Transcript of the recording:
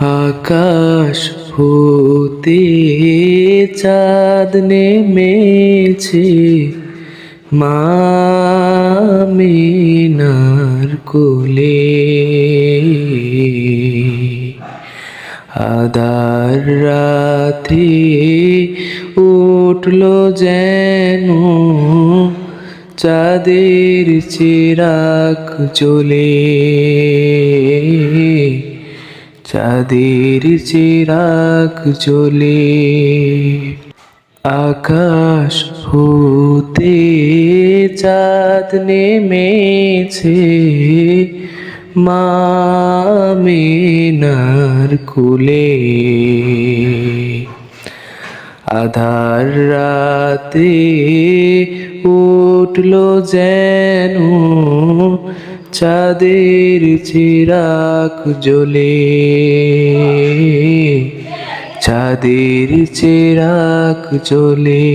আকাশ হতে চাঁদ নেমেছে মামিনার কোলে। আদার রাতে উঠল যেন চাঁদের চিরাক জ্বলে। চাঁদের চিরাক জ্বলে আকাশ হতে চাঁদ নেমেছে মামিনার কুলে। আধার রাতে উঠল যেন চাঁদের চিরাক জ্বলে। চাঁদের চিরাক জ্বলে।